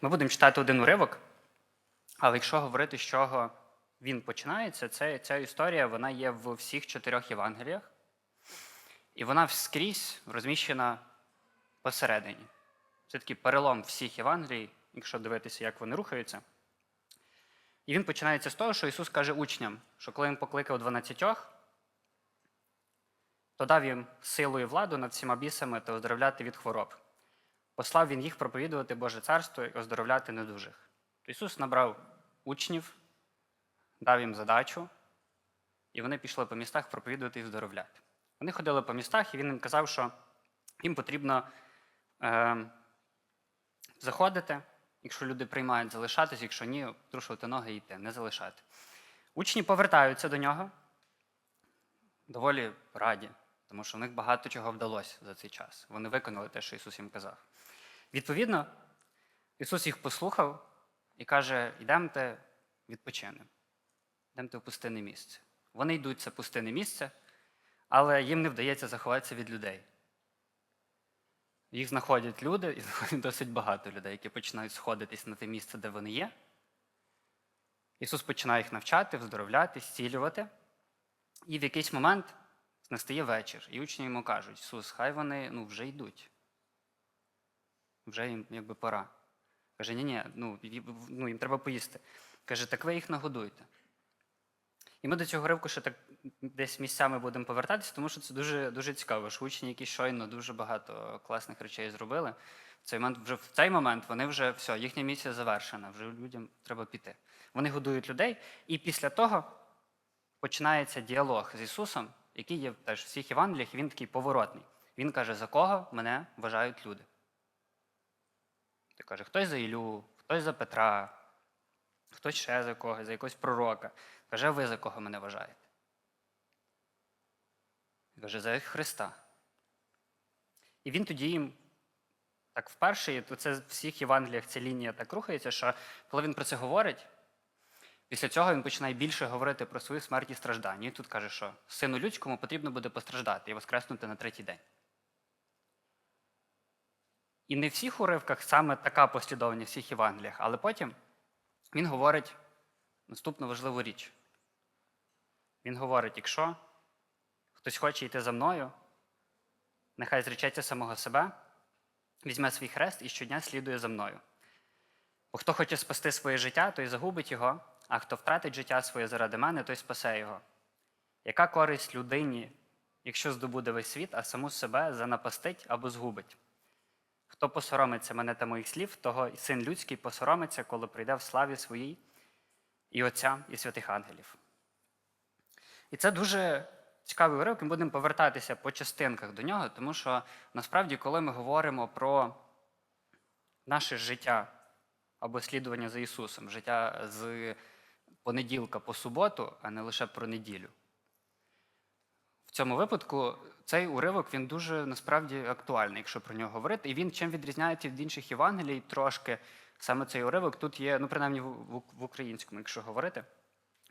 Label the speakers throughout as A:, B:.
A: Ми будемо читати один уривок, але якщо говорити, з чого він починається, це, ця історія вона є в всіх чотирьох Євангеліях, і вона скрізь розміщена посередині. Це такий перелом всіх Євангелій, якщо дивитися, як вони рухаються. І він починається з того, що Ісус каже учням, що коли Він покликав дванадцятьох, то дав їм силу і владу над всіма бісами та оздоровляти від хвороб. Послав він їх проповідувати Боже царство і оздоровляти недужих. Ісус набрав учнів, дав їм задачу, і вони пішли по містах проповідувати і оздоровляти. Вони ходили по містах, і він їм казав, що їм потрібно е, заходити, якщо люди приймають, залишатись, якщо ні, трушувати ноги і йти, не залишати. Учні повертаються до нього доволі раді, тому що в них багато чого вдалося за цей час. Вони виконали те, що Ісус їм казав. Відповідно, Ісус їх послухав і каже: йдемте відпочинемо, йдемте в пустинне місце. Вони йдуть це пустинне місце, але їм не вдається заховатися від людей. Їх знаходять люди, і знаходять досить багато людей, які починають сходитись на те місце, де вони є. Ісус починає їх навчати, вздоровляти, зцілювати. І в якийсь момент настає вечір, і учні йому кажуть: Ісус, хай вони ну, вже йдуть. Вже їм якби пора. Каже, ні, ні, ну, ну, їм треба поїсти. Каже, так ви їх нагодуйте. І ми до цього ривку ще так десь місцями будемо повертатися, тому що це дуже, дуже цікаво, що учні, які щойно дуже багато класних речей зробили, в цей момент, вже в цей момент вони вже все, їхня місія завершена, вже людям треба піти. Вони годують людей, і після того починається діалог з Ісусом, який є теж в всіх Євангеліях, він такий поворотний. Він каже, за кого мене вважають люди. Каже, хтось за Ілю, хтось за Петра, хтось ще за когось, за якогось пророка. Каже, ви за кого мене вважаєте? Каже, за Христа. І він тоді їм так вперше, і то це в всіх Євангеліях ця лінія так рухається, що коли він про це говорить, після цього він починає більше говорити про свою смерть і страждання. І тут каже, що сину людському потрібно буде постраждати і воскреснути на третій день. І не в всіх уривках саме така послідовність в всіх Євангеліях, але потім він говорить наступну важливу річ. Він говорить: якщо хтось хоче йти за мною, нехай зречеться самого себе, візьме свій хрест і щодня слідує за мною. Бо хто хоче спасти своє життя, той загубить його, а хто втратить життя своє заради мене, той спасе його. Яка користь людині, якщо здобуде весь світ, а саму себе занапастить або згубить? Хто посоромиться мене та моїх слів, того син людський посоромиться, коли прийде в славі своїй і Отця, і святих ангелів. І це дуже цікавий уривок, ми будемо повертатися по частинках до нього, тому що насправді, коли ми говоримо про наше життя або слідування за Ісусом, життя з понеділка по суботу, а не лише про неділю. В цьому випадку цей уривок він дуже насправді актуальний, якщо про нього говорити. І він чим відрізняється від інших Євангелій трошки. Саме цей уривок тут є, ну принаймні в, українському, якщо говорити.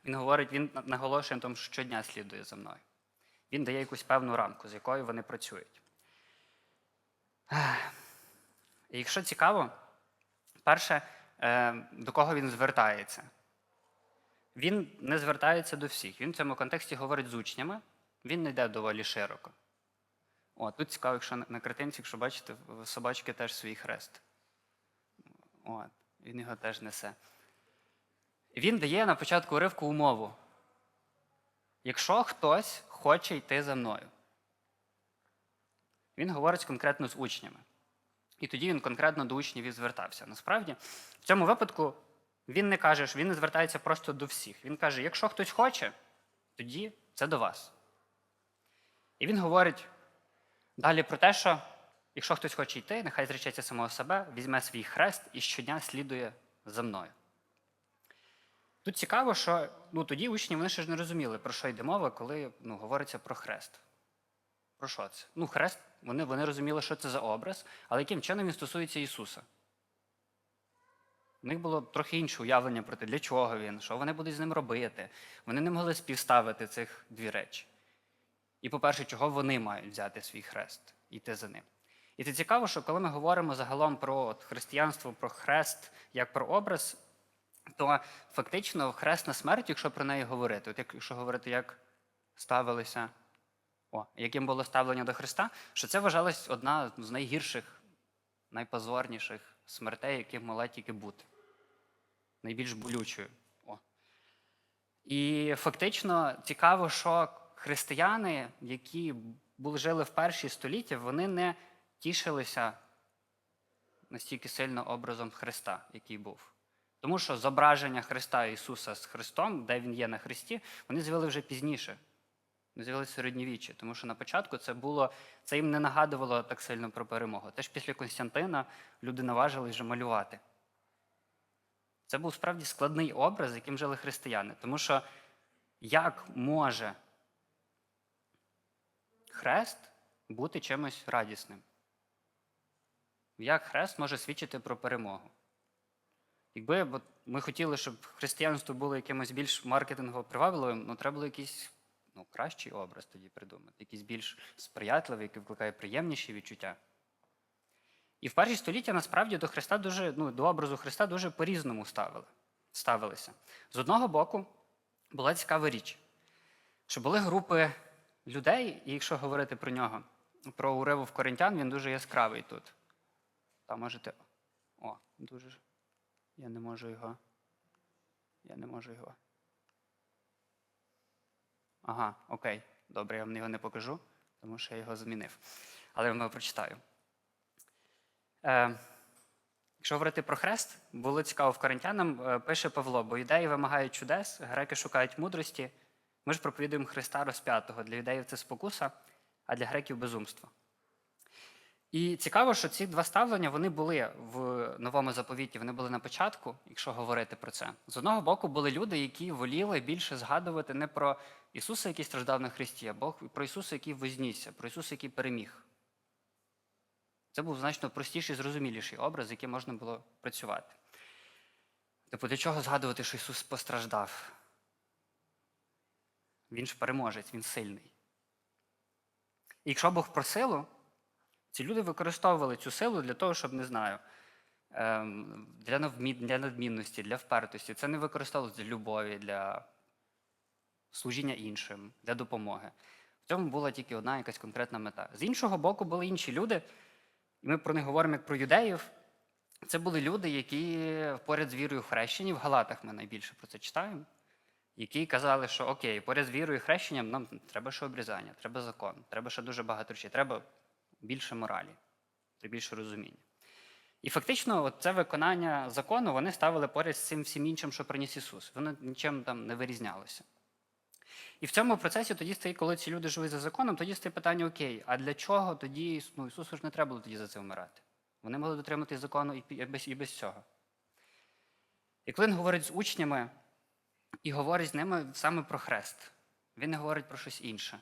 A: Він говорить, він наголошує на тому, що щодня слідує за мною. Він дає якусь певну рамку, з якою вони працюють. І якщо цікаво, перше, е, до кого він звертається? Він не звертається до всіх. Він в цьому контексті говорить з учнями, він не йде доволі широко. О, тут цікаво, якщо на- картинці, якщо бачите, в собачки теж свій хрест. От, він його теж несе. Він дає на початку уривку умову. Якщо хтось хоче йти за мною, він говорить конкретно з учнями. І тоді він конкретно до учнів і звертався. Насправді, в цьому випадку він не каже, що він не звертається просто до всіх. Він каже: якщо хтось хоче, тоді це до вас. І він говорить далі про те, що якщо хтось хоче йти, нехай зречеться самого себе, візьме свій хрест і щодня слідує за мною. Тут цікаво, що ну, тоді учні вони ще ж не розуміли, про що йде мова, коли ну, говориться про хрест. Про що це? Ну, хрест, вони, вони розуміли, що це за образ, але яким чином він стосується Ісуса. У них було трохи інше уявлення про те, для чого він, що вони будуть з ним робити. Вони не могли співставити цих дві речі. І, по-перше, чого вони мають взяти свій хрест йти за ним. І це цікаво, що коли ми говоримо загалом про християнство, про хрест як про образ, то фактично хресна смерть, якщо про неї говорити, от якщо говорити, як ставилися, о, яким було ставлення до Христа, що це вважалось одна з найгірших, найпозорніших смертей, яким могла тільки бути. Найбільш болючою. О. І фактично цікаво, що християни, які жили в перші століття, вони не тішилися настільки сильно образом Христа, який був. Тому що зображення Христа Ісуса з Христом, де Він є на Христі, вони з'явили вже пізніше. Вони з'явилися середньовіччі, тому що на початку це було, це їм не нагадувало так сильно про перемогу. Теж після Константина люди наважились вже малювати. Це був справді складний образ, яким жили християни. Тому що як може хрест бути чимось радісним? Як хрест може свідчити про перемогу? Якби ми хотіли, щоб християнство було якимось більш маркетингово привабливим, ну треба було якийсь ну, кращий образ тоді придумати, якийсь більш сприятливий, який викликає приємніші відчуття. І в перші століття насправді до Христа дуже, ну, до образу Христа дуже по-різному ставили, ставилися. З одного боку, була цікава річ, що були групи людей, і якщо говорити про нього, про уриву в Коринтян, він дуже яскравий тут. Там можете. О, дуже. Я не можу його. Я не можу його. Ага, окей. Добре, я вам його не покажу, тому що я його змінив. Але я вам його прочитаю. Е, якщо говорити про хрест, було цікаво в Коринтянам, е, пише Павло, бо юдеї вимагають чудес, греки шукають мудрості. Ми ж проповідуємо Христа розп'ятого. Для юдеїв це спокуса, а для греків безумство. І цікаво, що ці два ставлення вони були в новому заповіті, вони були на початку, якщо говорити про це. З одного боку, були люди, які воліли більше згадувати не про Ісуса, який страждав на Христі, а про Ісуса, який вознісся, про Ісуса, який переміг. Це був значно простіший, зрозуміліший образ, з яким можна було працювати. Типу, для чого згадувати, що Ісус постраждав? Він ж переможець, Він сильний. І якщо Бог про силу, ці люди використовували цю силу для того, щоб, не знаю, ем, для, надмінності, для впертості. Це не використовувалося для любові, для служіння іншим, для допомоги. В цьому була тільки одна якась конкретна мета. З іншого боку, були інші люди, і ми про них говоримо як про юдеїв. Це були люди, які поряд з вірою в хрещенні, в Галатах ми найбільше про це читаємо, які казали, що окей, поряд з вірою і хрещенням нам треба ще обрізання, треба закон, треба ще дуже багато речей, треба більше моралі, треба більше розуміння. І фактично, от це виконання закону вони ставили поряд з цим всім іншим, що приніс Ісус. Воно нічим там не вирізнялося. І в цьому процесі тоді стає, коли ці люди живуть за законом, тоді стає питання: окей, а для чого тоді ну, Ісусу ж не треба було тоді за це вмирати? Вони могли дотриматись закону і, без, і без цього. І коли він говорить з учнями і говорить з ними саме про хрест, він не говорить про щось інше.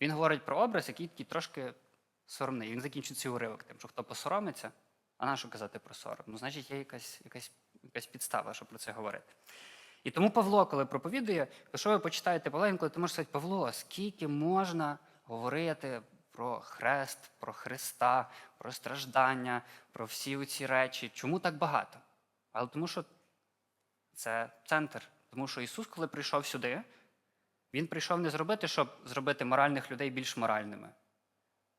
A: Він говорить про образ, який такий трошки соромний. Він закінчить цей уривок тим, що хто посоромиться, а на що казати про сором? Ну, значить, є якась, якась, якась підстава, щоб про це говорити. І тому Павло, коли проповідує, якщо ви почитаєте Павла, інколи ти можеш сказати, Павло, скільки можна говорити про хрест, про Христа, про страждання, про всі ці речі? Чому так багато? Але тому що це центр. Тому що Ісус, коли прийшов сюди, Він прийшов не зробити, щоб зробити моральних людей більш моральними.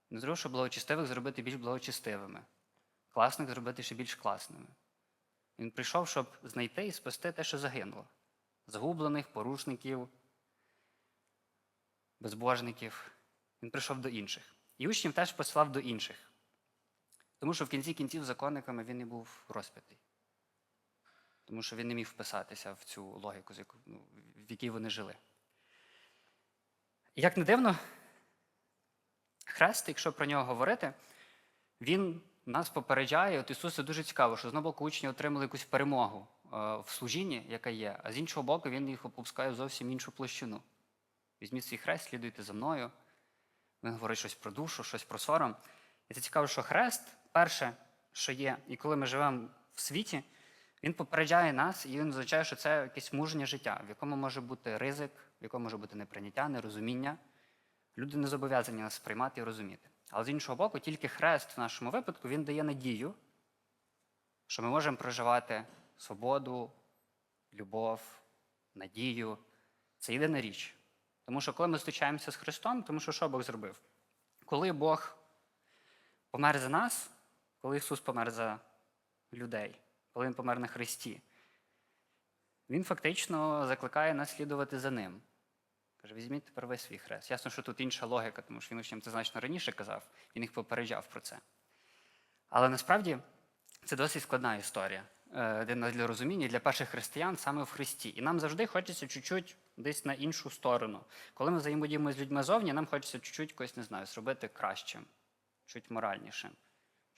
A: Не зробив, щоб благочестивих зробити більш благочестивими, класних зробити ще більш класними. Він прийшов, щоб знайти і спасти те, що загинуло. Загублених, порушників, безбожників. Він прийшов до інших. І учнів теж послав до інших. Тому що в кінці кінців законниками він і був розп'ятий. Тому що він не міг вписатися в цю логіку, ну, в якій вони жили. Як не дивно, хрест, якщо про нього говорити, він нас попереджає. От Ісусу дуже цікаво, що з одного боку учні отримали якусь перемогу е, в служінні, яка є, а з іншого боку, він їх опускає в зовсім іншу площину. Візьміть свій хрест, слідуйте за мною. Він говорить щось про душу, щось про сором. І це цікаво, що хрест, перше, що є, і коли ми живемо в світі, він попереджає нас, і він означає, що це якесь мужнє життя, в якому може бути ризик, в якому може бути неприйняття, нерозуміння. Люди не зобов'язані нас сприймати і розуміти. Але з іншого боку, тільки хрест в нашому випадку він дає надію, що ми можемо проживати свободу, любов, надію. Це єдина річ. Тому що коли ми зустрічаємося з Христом, тому що що Бог зробив? Коли Бог помер за нас, коли Ісус помер за людей, коли Він помер на Христі, Він фактично закликає нас слідувати за Ним. Каже, візьміть тепер ви свій хрест. Ясно, що тут інша логіка, тому що він учням це значно раніше казав, він їх попереджав про це. Але насправді це досить складна історія е, для розуміння для перших християн саме в Христі. І нам завжди хочеться чуть-чуть десь на іншу сторону. Коли ми взаємодіємо з людьми зовні, нам хочеться чуть-чуть не знаю, зробити кращим, чуть моральнішим,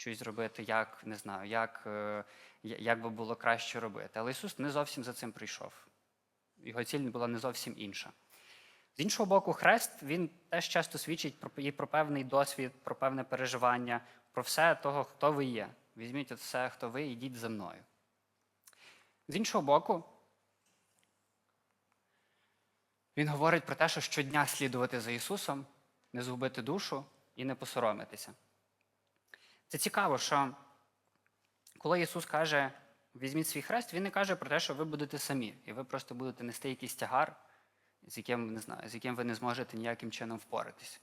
A: щось зробити, як не знаю, як, е, як би було краще робити. Але Ісус не зовсім за цим прийшов. Його ціль була не зовсім інша. З іншого боку, хрест він теж часто свідчить про, і про певний досвід, про певне переживання, про все того, хто ви є. Візьміть от все, хто ви, і йдіть за мною. З іншого боку, він говорить про те, що щодня слідувати за Ісусом, не згубити душу і не посоромитися. Це цікаво, що коли Ісус каже, візьміть свій хрест, Він не каже про те, що ви будете самі, і ви просто будете нести якийсь тягар, з яким, не знаю, з яким ви не зможете ніяким чином впоратись.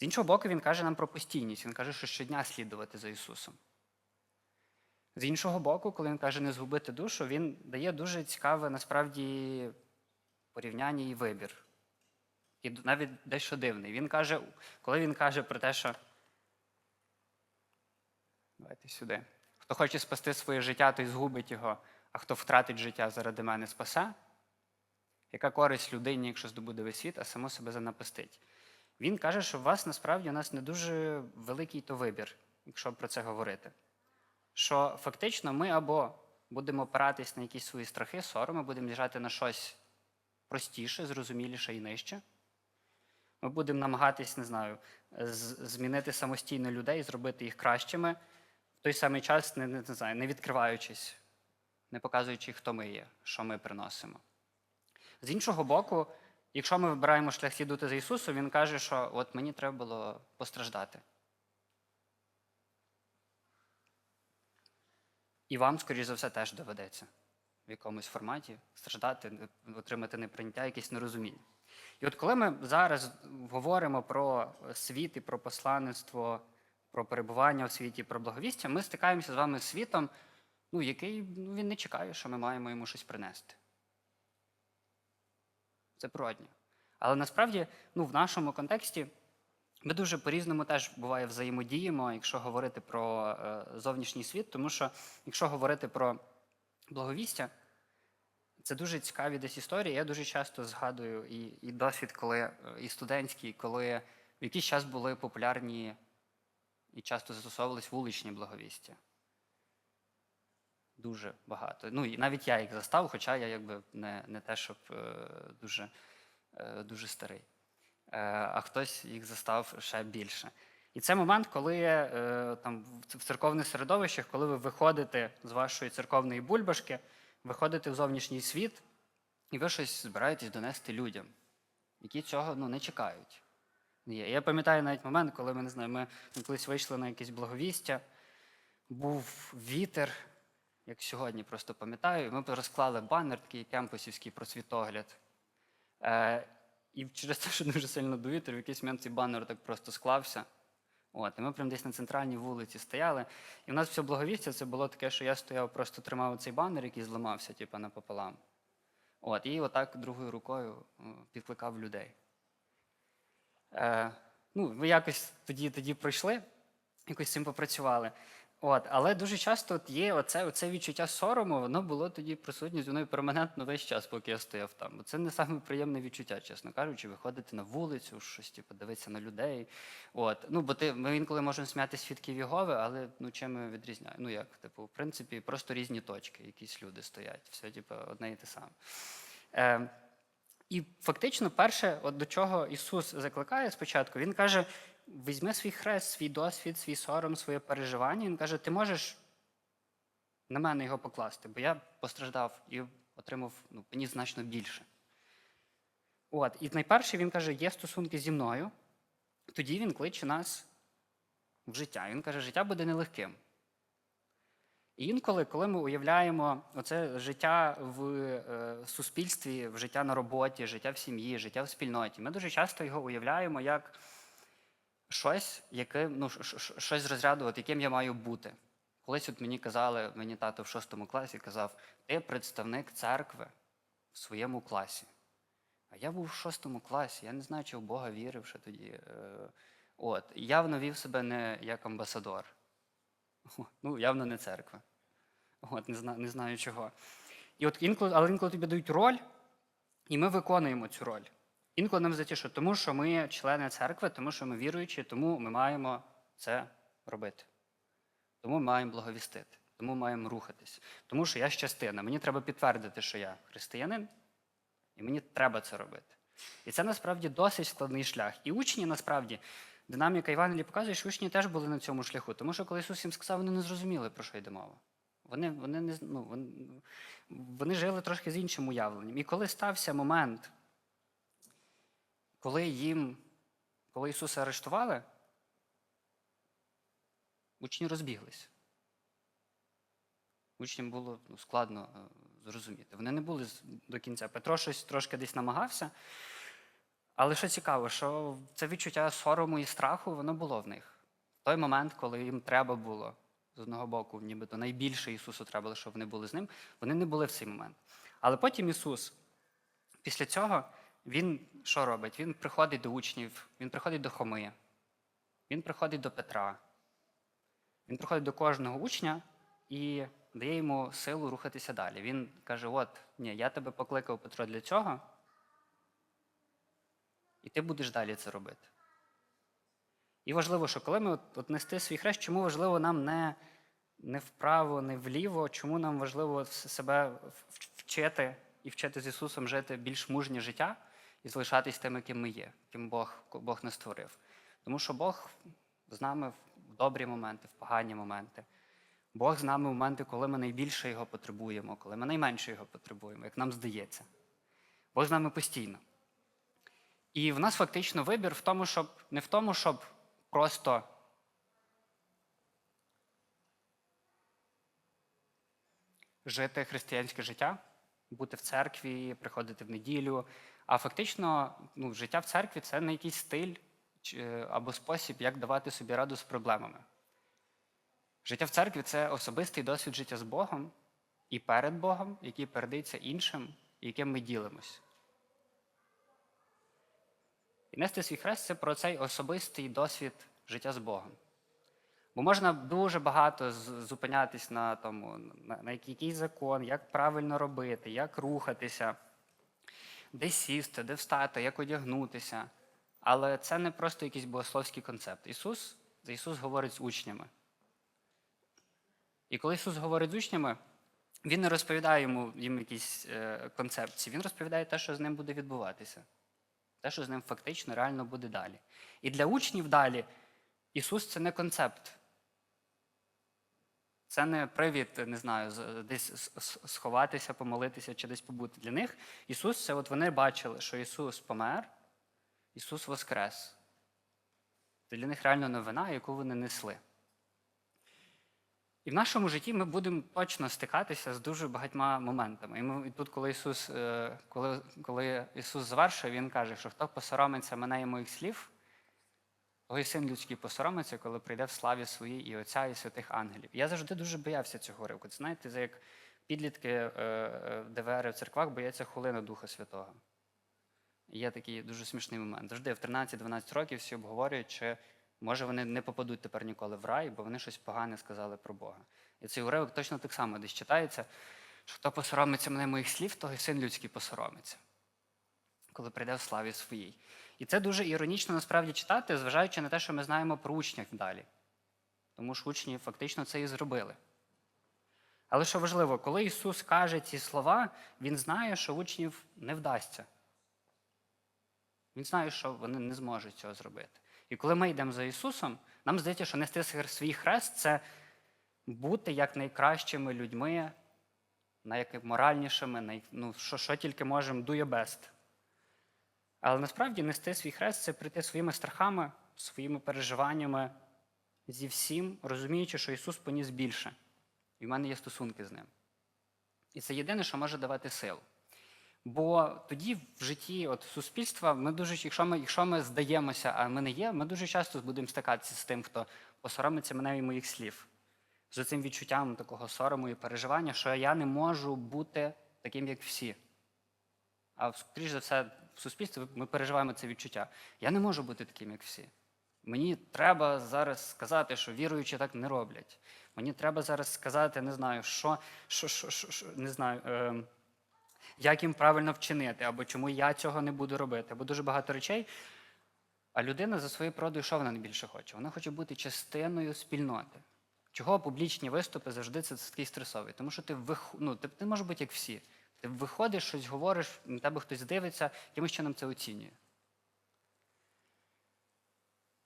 A: З іншого боку, він каже нам про постійність. Він каже, що щодня слідувати за Ісусом. З іншого боку, коли він каже не згубити душу, він дає дуже цікаве насправді порівняння і вибір. І навіть дещо дивний. Він каже, коли він каже про те, що. Давайте сюди. Хто хоче спасти своє життя, той згубить його, а хто втратить життя заради мене спасе. Яка користь людині, якщо здобуде весь світ, а само себе занапастить? Він каже, що у вас насправді у нас не дуже великий то вибір, якщо про це говорити. Що фактично ми або будемо опиратись на якісь свої страхи, сороми, будемо лежати на щось простіше, зрозуміліше і нижче. Ми будемо намагатись, не знаю, змінити самостійно людей, зробити їх кращими, в той самий час не, не, не, знаю, не відкриваючись, не показуючи, хто ми є, що ми приносимо. З іншого боку, якщо ми вибираємо шлях слідувати за Ісусом, Він каже, що от мені треба було постраждати. І вам, скоріш за все, теж доведеться в якомусь форматі страждати, отримати неприйняття, якесь нерозуміння. І от коли ми зараз говоримо про світ і про посланництво, про перебування в світі, про благовістя, ми стикаємося з вами з світом, ну, який ну, він не чекає, що ми маємо йому щось принести. Це природньо. Але насправді, ну, в нашому контексті ми дуже по-різному теж буває взаємодіємо, якщо говорити про е, зовнішній світ, тому що якщо говорити про благовістя, це дуже цікаві десь історії. Я дуже часто згадую і, і досвід, коли е, і студентський, коли в якийсь час були популярні і часто застосовувались вуличні благовістя. Дуже багато. Ну, і навіть я їх застав, хоча я якби не, не те, щоб е, дуже, е, дуже старий. Е, а хтось їх застав ще більше. І це момент, коли е, там, в церковних середовищах, коли ви виходите з вашої церковної бульбашки, виходите в зовнішній світ, і ви щось збираєтесь донести людям, які цього ну, не чекають. Є. Я пам'ятаю навіть момент, коли ми не знаю, ми колись вийшли на якесь благовістя, був вітер, як сьогодні просто пам'ятаю, і ми розклали банер, такий кемпусівський про світогляд. Е, і через те, що дуже сильно до вітру, в якийсь момент цей банер так просто склався. От, і ми прямо десь на центральній вулиці стояли. І в нас все благовістя це було таке, що я стояв, просто тримав цей банер, який зламався, типу, напополам. От, і отак другою рукою підкликав людей. Е, ну, ми якось тоді, тоді пройшли, якось з цим попрацювали. От, але дуже часто от є оце, оце відчуття сорому, воно було тоді присутнє зі мною перманентно весь час, поки я стояв там. Це не саме приємне відчуття, чесно кажучи, виходити на вулицю, щось типу, дивитися на людей. От. Ну, бо ти, ми інколи можемо сміяти свідків Єгови, але ну, чим ми відрізняємо? Ну як, типу, в принципі, просто різні точки, якісь люди стоять. Все, типу, одне і те саме. Е, і фактично, перше, от до чого Ісус закликає спочатку, Він каже: візьми свій хрест, свій досвід, свій сором, своє переживання. Він каже, ти можеш на мене його покласти, бо я постраждав і отримав ну, мені значно більше. От, і найперше він каже, є стосунки зі мною, тоді він кличе нас в життя. Він каже, життя буде нелегким. І інколи, коли ми уявляємо оце життя в е, суспільстві, в життя на роботі, життя в сім'ї, життя в спільноті, ми дуже часто його уявляємо як щось, яке, ну, щось з яким я маю бути. Колись от мені казали, мені тато в шостому класі казав, ти представник церкви в своєму класі. А я був в шостому класі, я не знаю, чи в Бога вірив ще тоді. Е, От, і явно вів себе не як амбасадор. Ну, явно не церква. От, не, знаю, не знаю чого. І от інколи, але інколи тобі дають роль, і ми виконуємо цю роль. Інколи нам що тому, що ми члени церкви, тому що ми віруючі, тому ми маємо це робити. Тому ми маємо благовістити, тому маємо рухатись. Тому що я ж частина. Мені треба підтвердити, що я християнин, і мені треба це робити. І це насправді досить складний шлях. І учні насправді, динаміка Євангелії показує, що учні теж були на цьому шляху. Тому що коли Ісус їм сказав, вони не зрозуміли, про що йде мова. Вони, вони, не, ну, вони, вони жили трошки з іншим уявленням. І коли стався момент, коли їм, коли Ісуса арештували, учні розбіглись. Учням було ну, складно е, зрозуміти. Вони не були до кінця. Петро щось трошки десь намагався. Але що цікаво, що це відчуття сорому і страху, воно було в них. В той момент, коли їм треба було, з одного боку, нібито найбільше Ісусу треба було, щоб вони були з ним, вони не були в цей момент. Але потім Ісус, після цього, Він що робить? Він приходить до учнів, Він приходить до Хоми, Він приходить до Петра. Він приходить до кожного учня і дає йому силу рухатися далі. Він каже: От, ні, я тебе покликав Петро для цього, і ти будеш далі це робити. І важливо, що коли ми от, нести свій хрест, чому важливо нам не, не вправо, не вліво, чому нам важливо себе вчити і вчити з Ісусом жити більш мужнє життя і залишатись тим, яким ми є, ким Бог, Бог нас створив. Тому що Бог з нами в добрі моменти, в погані моменти. Бог з нами в моменти, коли ми найбільше його потребуємо, коли ми найменше його потребуємо, як нам здається. Бог з нами постійно. І в нас фактично вибір в тому, щоб не в тому, щоб просто жити християнське життя, бути в церкві, приходити в неділю. А фактично, ну, життя в церкві це не якийсь стиль або спосіб, як давати собі раду з проблемами. Життя в церкві це особистий досвід життя з Богом і перед Богом, який передається іншим, яким ми ділимось. І нести свій хрест це про цей особистий досвід життя з Богом. Бо можна дуже багато зупинятись на тому, на, який закон, як правильно робити, як рухатися, де сісти, де встати, як одягнутися. Але це не просто якийсь богословський концепт. Ісус, Ісус говорить з учнями. І коли Ісус говорить з учнями, Він не розповідає йому, їм якісь е, концепції, Він розповідає те, що з ним буде відбуватися. Те, що з ним фактично реально буде далі. І для учнів далі Ісус це не концепт. Це не привід, не знаю, десь сховатися, помолитися чи десь побути. Для них Ісус це от вони бачили, що Ісус помер, Ісус воскрес. Це для них реально новина, яку вони несли. І в нашому житті ми будемо точно стикатися з дуже багатьма моментами. І, ми, тут, коли Ісус, е, коли, коли Ісус завершує, Він каже, що хто посоромиться мене і моїх слів, той син людський посоромиться, коли прийде в славі своїй і Отця, і святих ангелів. Я завжди дуже боявся цього ривку. Це знаєте, це як підлітки е, е, ДВР в церквах бояться хулини Духа Святого. Є такий дуже смішний момент. Завжди в 13-12 років всі обговорюють, чи може вони не попадуть тепер ніколи в рай, бо вони щось погане сказали про Бога. І цей уривок точно так само десь читається, що хто посоромиться мене моїх слів, того і син людський посоромиться, коли прийде в славі своїй. І це дуже іронічно насправді читати, зважаючи на те, що ми знаємо про учнів далі. Тому що учні фактично це і зробили. Але що важливо, коли Ісус каже ці слова, Він знає, що учнів не вдасться. Він знає, що вони не зможуть цього зробити. І коли ми йдемо за Ісусом, нам здається, що нести свій хрест це бути як найкращими людьми, найморальнішими, най, ну, що, що тільки можемо, do your best. Але насправді нести свій хрест це прийти своїми страхами, своїми переживаннями зі всім, розуміючи, що Ісус поніс більше, і в мене є стосунки з ним. І це єдине, що може давати силу. Бо тоді в житті от, суспільства ми дуже, якщо ми, якщо ми здаємося, а ми не є, ми дуже часто будемо стикатися з тим, хто посоромиться мене і моїх слів, з цим відчуттям такого сорому і переживання, що я не можу бути таким, як всі. А скоріш за все, в суспільстві ми переживаємо це відчуття. Я не можу бути таким, як всі. Мені треба зараз сказати, що віруючі так не роблять. Мені треба зараз сказати, не знаю, що, що, що, що, що не знаю, е, як їм правильно вчинити, або чому я цього не буду робити, або дуже багато речей. А людина за своєю природою, що вона найбільше хоче? Вона хоче бути частиною спільноти. Чого публічні виступи завжди це такий стресовий? Тому що ти вих... ну, ти, ти можеш бути як всі. Ти виходиш, щось говориш, на тебе хтось дивиться, якимось чином це оцінює.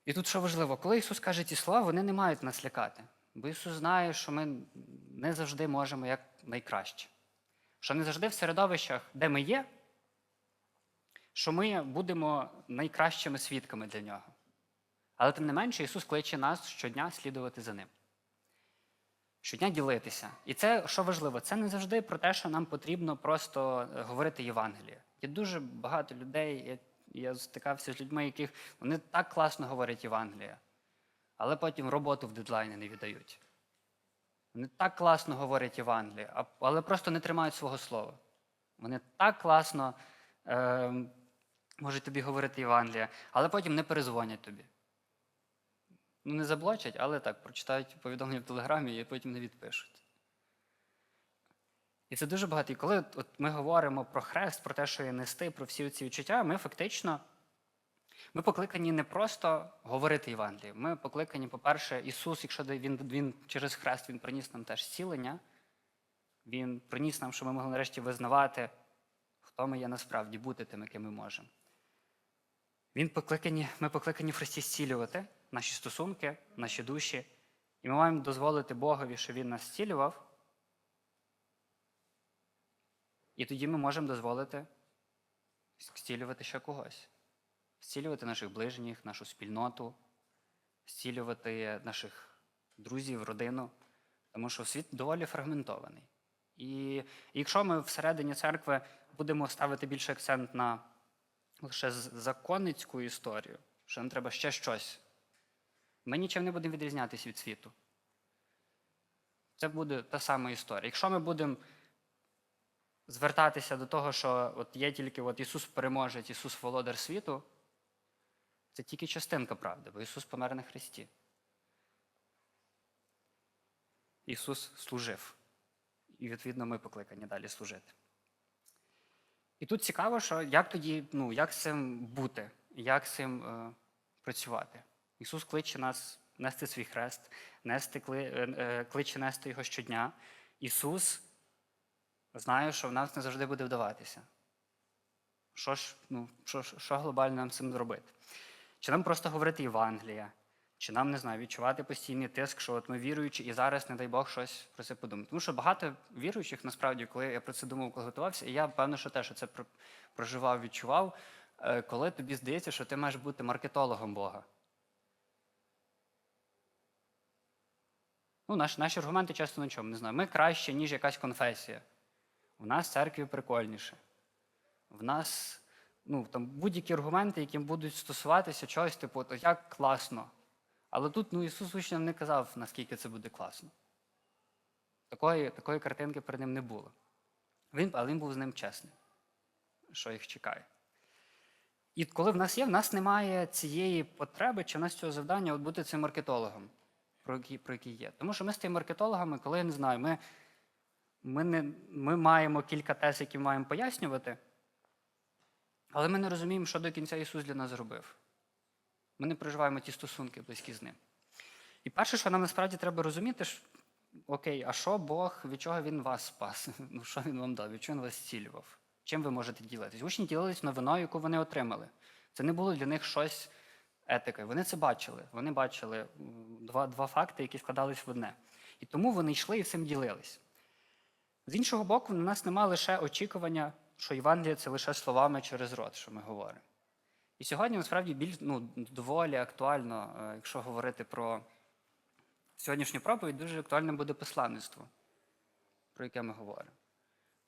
A: І тут що важливо, коли Ісус каже ці слова, вони не мають нас лякати. Бо Ісус знає, що ми не завжди можемо як найкраще. Що не завжди в середовищах, де ми є, що ми будемо найкращими свідками для нього. Але тим не менше, Ісус кличе нас щодня слідувати за ним. Щодня ділитися. І це, що важливо, це не завжди про те, що нам потрібно просто е, говорити Євангеліє. Є дуже багато людей, я, я стикався з людьми, яких вони так класно говорять Євангеліє, але потім роботу в дедлайни не віддають. Вони так класно говорять Євангеліє, але просто не тримають свого слова. Вони так класно е, можуть тобі говорити Євангеліє, але потім не перезвонять тобі. Ну, не заблочать, але так, прочитають повідомлення в Телеграмі і потім не відпишуть. І це дуже багато. І коли от ми говоримо про хрест, про те, що є нести, про всі ці відчуття, ми фактично ми покликані не просто говорити Євангеліє. Ми покликані, по-перше, Ісус, якщо він, він через хрест Він приніс нам теж зцілення, Він приніс нам, щоб ми могли нарешті визнавати, хто ми є насправді, бути тим, яким ми можемо. Він покликані, ми покликані в Христі зцілювати наші стосунки, наші душі. І ми маємо дозволити Богові, що Він нас зцілював. І тоді ми можемо дозволити зцілювати ще когось. Зцілювати наших ближніх, нашу спільноту, зцілювати наших друзів, родину. Тому що світ доволі фрагментований. І якщо ми всередині церкви будемо ставити більше акцент на лише законницьку історію, що нам треба ще щось, ми нічим не будемо відрізнятися від світу. Це буде та сама історія. Якщо ми будемо звертатися до того, що от є тільки от Ісус переможець, Ісус володар світу, це тільки частинка правди, бо Ісус помер на Христі. Ісус служив. І, відповідно, ми покликані далі служити. І тут цікаво, що як тоді, ну, як цим бути, як цим е, працювати. Ісус кличе нас нести свій хрест, нести, кли, е, е, кличе нести його щодня. Ісус знає, що в нас не завжди буде вдаватися. Що ж, ну, що, що глобально нам цим зробити? Чи нам просто говорити Євангелія, чи нам, не знаю, відчувати постійний тиск, що от ми віруючі, і зараз, не дай Бог, щось про це подумати. Тому що багато віруючих, насправді, коли я про це думав, коли готувався, і я певно, що теж це про- проживав, відчував, е, коли тобі здається, що ти маєш бути маркетологом Бога. Ну, наш, наші аргументи часто на чому, не знаю. Ми краще, ніж якась конфесія. В нас в церкві прикольніше. В нас ну, там будь-які аргументи, які будуть стосуватися чогось, типу, от як класно. Але тут ну, Ісус учням не казав, наскільки це буде класно. Такої, такої картинки перед ним не було. Він, але він був з ним чесним, що їх чекає. І коли в нас є, в нас немає цієї потреби, чи в нас цього завдання от бути цим маркетологом, про який, про який є. Тому що ми з тими маркетологами, коли я не знаю, ми, ми, не, ми маємо кілька тез, які маємо пояснювати, але ми не розуміємо, що до кінця Ісус для нас зробив. Ми не проживаємо ті стосунки близькі з ним. І перше, що нам насправді треба розуміти, ж, окей, а що Бог, від чого Він вас спас? Ну, що Він вам дав, від чого Він вас зцілював? Чим ви можете ділитись? Учні ділились новиною, яку вони отримали. Це не було для них щось етикою. Вони це бачили. Вони бачили два, два факти, які складались в одне. І тому вони йшли і цим ділились. З іншого боку, на нас нема лише очікування, що Євангелія це лише словами через рот, що ми говоримо. І сьогодні насправді більш ну, доволі актуально, е, якщо говорити про сьогоднішню проповідь дуже актуальним буде посланництво, про яке ми говоримо.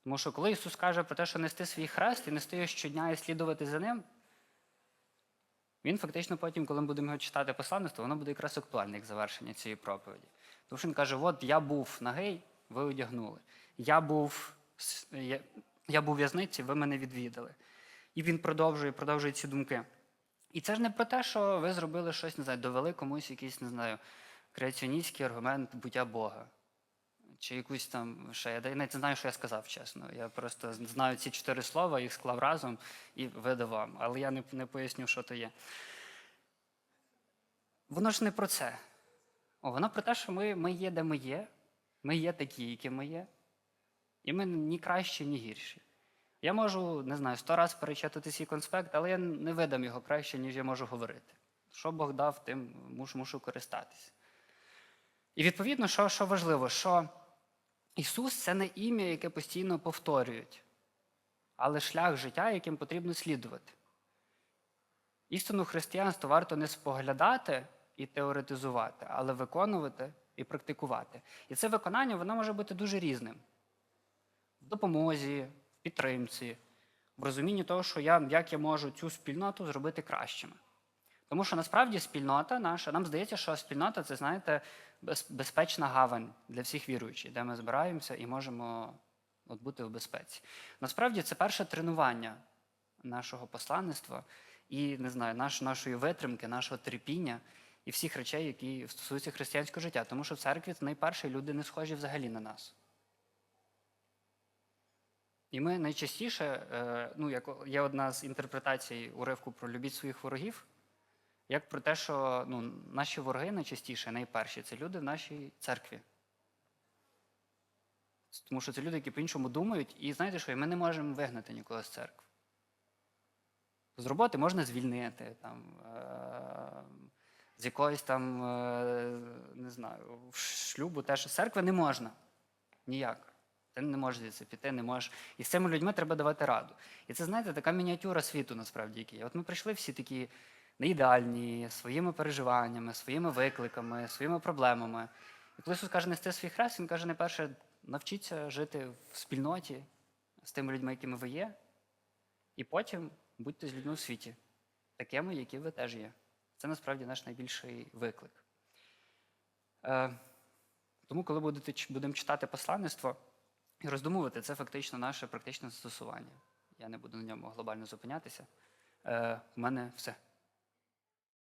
A: Тому що коли Ісус каже про те, що нести свій хрест і нести його щодня і слідувати за ним, він фактично потім, коли ми будемо його читати посланництво, воно буде якраз актуальне як завершення цієї проповіді. Тому що він каже: от я був нагий, ви одягнули. Я був, я, був в'язниці, ви мене відвідали. І він продовжує, продовжує ці думки. І це ж не про те, що ви зробили щось, не знаю, довели комусь якийсь, не знаю, креаціоністський аргумент буття Бога. Чи якусь там ще. Я не знаю, що я сказав, чесно. Я просто знаю ці чотири слова, їх склав разом і видав вам. Але я не, не поясню, що то є. Воно ж не про це. О, воно про те, що ми, ми є, де ми є. Ми є такі, які ми є. І ми ні кращі, ні гірші. Я можу, не знаю, сто разів перечитати свій конспект, але я не видам його краще, ніж я можу говорити. Що Бог дав, тим мушу, мушу користатися. І відповідно, що, що важливо, що Ісус це не ім'я, яке постійно повторюють, але шлях життя, яким потрібно слідувати. Істину християнства варто не споглядати і теоретизувати, але виконувати і практикувати. І це виконання воно може бути дуже різним. В допомозі, в підтримці, в розумінні того, що я, як я можу цю спільноту зробити кращими. Тому що насправді спільнота наша, нам здається, що спільнота це, знаєте, безпечна гавань для всіх віруючих, де ми збираємося і можемо от, бути в безпеці. Насправді це перше тренування нашого посланництва і не знаю, наш, нашої витримки, нашого терпіння і всіх речей, які стосуються християнського життя. Тому що в церкві найперше люди не схожі взагалі на нас. І ми найчастіше, е, ну, як є одна з інтерпретацій уривку про любіть своїх ворогів, як про те, що ну, наші вороги найчастіше, найперші, це люди в нашій церкві. Тому що це люди, які по-іншому думають, і знаєте що, ми не можемо вигнати нікого з церкви. З роботи можна звільнити, там, е- з якоїсь там, е- не знаю, шлюбу теж. З церкви не можна. Ніяк. Ти не можеш звідси піти, не можеш. І з цими людьми треба давати раду. І це, знаєте, така мініатюра світу, насправді, який. От ми прийшли всі такі неідеальні, своїми переживаннями, своїми викликами, своїми проблемами. І коли Ісус каже нести свій хрест, Він каже, найперше, навчіться жити в спільноті з тими людьми, якими ви є, і потім будьте з людьми у світі, такими, які ви теж є. Це насправді наш найбільший виклик. Е, тому, коли будете, будемо читати посланництво і роздумувати, це фактично наше практичне застосування. Я не буду на ньому глобально зупинятися. Е, у мене все.